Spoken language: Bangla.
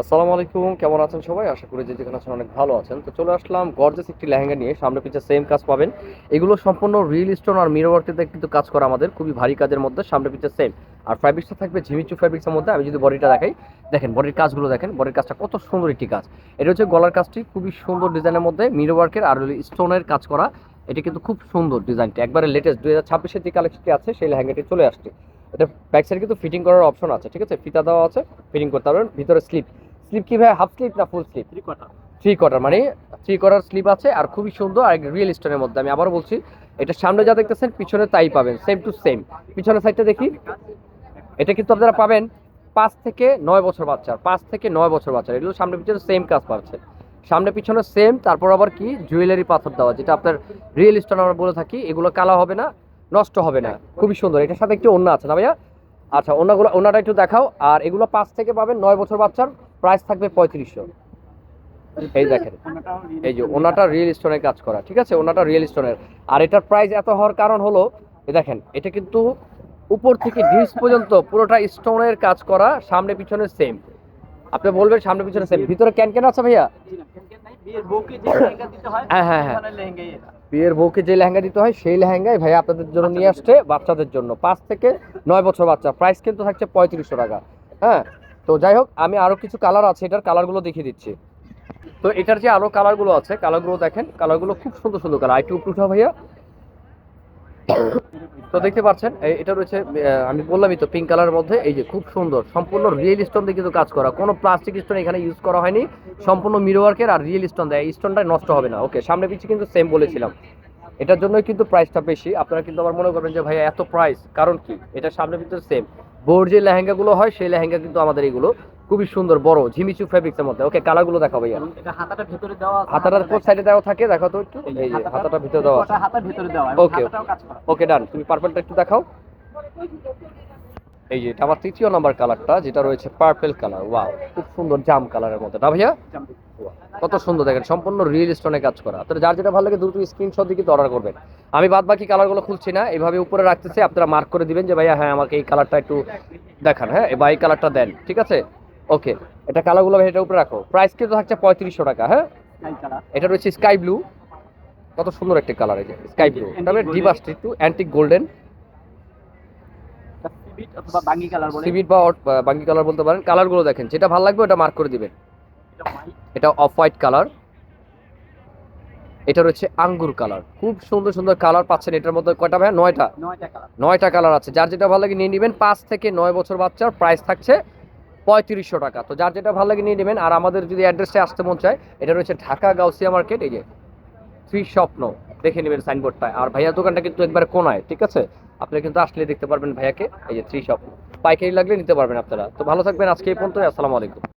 আসসালামু আলাইকুম, কেমন আছেন সবাই? আশা করি যে যেখানে আছেন অনেক ভালো আছেন। তো চলে আসলাম গর্জেস একটি লেহেঙ্গা নিয়ে। সামনে পিছিয়ে সেম কাজ পাবেন। এগুলো সম্পূর্ণ রিল স্টোন আর মিরওয়ার্কিতে কিন্তু কাজ করা আমাদের। খুবই ভারী কাজের মধ্যে, সামনে পিছিয়ে সেম আর ফ্যাব্রিক্সটা থাকবে ঝিমিচু ফ্যাব্রিক্সের মধ্যে। আমি যদি বডিটা দেখাই, দেখেন বডির কাজগুলো দেখেন। বডির কাজটা কত সুন্দর একটি কাজ। এটা হচ্ছে গলার কাজটি, খুবই সুন্দর ডিজাইনের মধ্যে। মিরওয়ার্কের আর স্টোনের কাজ করা। এটা কিন্তু খুব সুন্দর ডিজাইনটি একবারে লেটেস্ট দুই হাজার ছাব্বিশের যে কালেকশনটি আছে, সেই লেহেঙ্গাটি চলে আসছে। এটা ব্যাক সাইডে কিন্তু ফিটিং করার অপশন আছে, ঠিক আছে? ফিতা দেওয়া আছে ফিটিং করতে পারবেন। ভিতরে স্লিপ স্লিপ কি ভাই? হাফ স্লিপ না full sleeve? Three quarter three quarter মানে থ্রি কোয়ার্টার স্লিপ আছে আর খুবই সুন্দর আর রিয়েল স্টোনের মধ্যে। আমি আবারও বলছি এটা সামনে যা দেখতেছেন পিছনে তাই পাবেন সেম টু সেম পিছনের সাইডটা দেখি। এটা কিন্তু আপনারা পাবেন পাঁচ থেকে নয় বছর বাচ্চার পাঁচ থেকে নয় বছর বাচ্চার। এগুলো সামনে পিছনে সেম কাজ পাচ্ছে। সামনে পিছনে সেম তারপর আবার কি? জুয়েলারি পাথর দেওয়া যেটা আপনার রিয়েল স্টোন আমরা বলে থাকি। এগুলো কালা হবে না নষ্ট হবে না। খুবই সুন্দর। এটার সাথে একটি অন্য আছে না ভাইয়া? আচ্ছা অন্যগুলো অন্যটা একটু দেখাও। আর এগুলো পাঁচ থেকে পাবেন নয় বছর বাচ্চার। প্রাইস থাকবে পঁয়ত্রিশশো। এই দেখেন এই যে ওনাটা রিয়েল স্টোনের কাজ করা ঠিক আছে? ওনাটা রিয়েল স্টোনের আর এটার প্রাইস এত হওয়ার কারণ হলো দেখেন এটা কিন্তু উপর থেকে ডিস পর্যন্ত পুরোটা স্টোনের কাজ করা সামনে পিছনে সেম আপনি বলবেন সামনে পিছনে সেম ভিতরে ক্যান ক্যান আছে ভাইয়া? হয় হ্যাঁ, হ্যাঁ, বিয়ের বউকে যে লেহেঙ্গা দিতে হয় সেই লেহেঙ্গাই ভাই আপনাদের জন্য নিয়ে আসছে বাচ্চাদের জন্য। পাঁচ থেকে নয় বছর বাচ্চা। প্রাইস কিন্তু থাকছে পঁয়ত্রিশশো টাকা। হ্যাঁ? তো যাই হোক, আমি আরও কিছু কালার আছে, এটার কালারগুলো দেখিয়ে দিচ্ছি। তো এটার যে আরও কালারগুলো আছে কালারগুলো দেখেন কালারগুলো খুব সুন্দর সুন্দর কালার আইটু উপরে ভাইয়া। তো দেখতে পাচ্ছেন এটা রয়েছে আমি বললামই তো পিঙ্ক কালারের মধ্যে, এই যে খুব সুন্দর, সম্পূর্ণ রিয়েল স্টোন দিয়ে কিন্তু কাজ করা। কোনো প্লাস্টিক স্টোন এখানে ইউজ করা হয়নি, সম্পূর্ণ মিরওয়ার্কের আর রিয়েল স্টোন দেয়, এই স্টোনটা নষ্ট হবে না। ওকে সামনে পিছিয়ে কিন্তু সেম বলেছিলাম। এটার জন্যই কিন্তু প্রাইসটা বেশি। আপনারা কিন্তু আবার মনে করবেন যে ভাইয়া, এত প্রাইস কারণ কি? এটা সামনে ভিতরে সেম বোর্ড যে লেহেঙ্গাগুলো হয় সেই লেহেঙ্গা কিন্তু আমাদের এগুলো খুবই সুন্দর বড় ঝিমিচু ফেব্রিক্সের মধ্যে। ওকে কালারগুলো দেখাও ভাইয়া। হাতাটা ভেতরে দেওয়া হাতাটা কোন সাইডে দেওয়া থাকে? দেখো তো একটু। এই যে হাতাটা ভিতরে দেওয়া আছে। হাতা ভেতরে দেওয়া করা। ওকে ডান তুমি পার্পলটা একটু দেখাও। এই যে এটা আমার তৃতীয় নাম্বার কালারটা যেটা রয়েছে পার্পল কালার ওয়াও খুব সুন্দর জাম কালারের মধ্যে। না ভাইয়া? কত সুন্দর দেখেন সম্পূর্ণ রিয়েল স্টোনে কাজ করা। তো যার যেটা ভালো লাগে দ্রুত স্ক্রিনশট দিয়ে কিন্তু অর্ডার করবেন। আমি বাদ বাকি কালারগুলো খুলছি না এইভাবে উপরে রাখতেছি আপনারা মার্ক করে দিবেন যে ভাইয়া হ্যাঁ আমাকে এই কালারটা একটু দেখান। হ্যাঁ বা এই কালারটা দেন ঠিক আছে? ওকে এটা কালারগুলো ভাই এটা উপরে রাখো। প্রাইস কিন্তু থাকছে পঁয়ত্রিশশো টাকা হ্যাঁ? এটা রয়েছে স্কাই ব্লু কত সুন্দর একটা কালার এই যে স্কাই ব্লু তারপরে ডিভাস্ট একটু অ্যান্টিক গোল্ডেন সিবিট বা বাঙ্গি কালার বলতে পারেন। কালারগুলো দেখেন যেটা ভালো লাগবে ওটা মার্ক করে দিবেন। এটা অফ হোয়াইট কালার এটা রয়েছে আঙ্গুর কালার খুব সুন্দর সুন্দর কালার পাচ্ছেন এটার মধ্যে কয়টা ভাই নয়টা। নয়টা কালার আছে। যার যেটা ভালো লাগে নিয়ে নেবেন পাঁচ থেকে নয় বছর বাচ্চার প্রাইস থাকছে পঁয়ত্রিশশো টাকা। তো যার যেটা ভালো লাগে নিয়ে নেবেন আর আমাদের যদি অ্যাড্রেসে আসতে মন চায় এটা রয়েছে ঢাকা গাউসিয়া মার্কেট এই যে থ্রি স্বপ্ন দেখে নেবেন সাইনবোর্ডটা আর ভাইয়ার দোকানটা কিন্তু একবার কোনায় ঠিক আছে? আপনি কিন্তু আসলে দেখতে পারবেন ভাইয়াকে এই যে থ্রি স্বপ্ন পাইকারি লাগলে নিতে পারবেন আপনারা। তো ভালো থাকবেন আজকে এই পর্যন্ত আসসালামু আলাইকুম।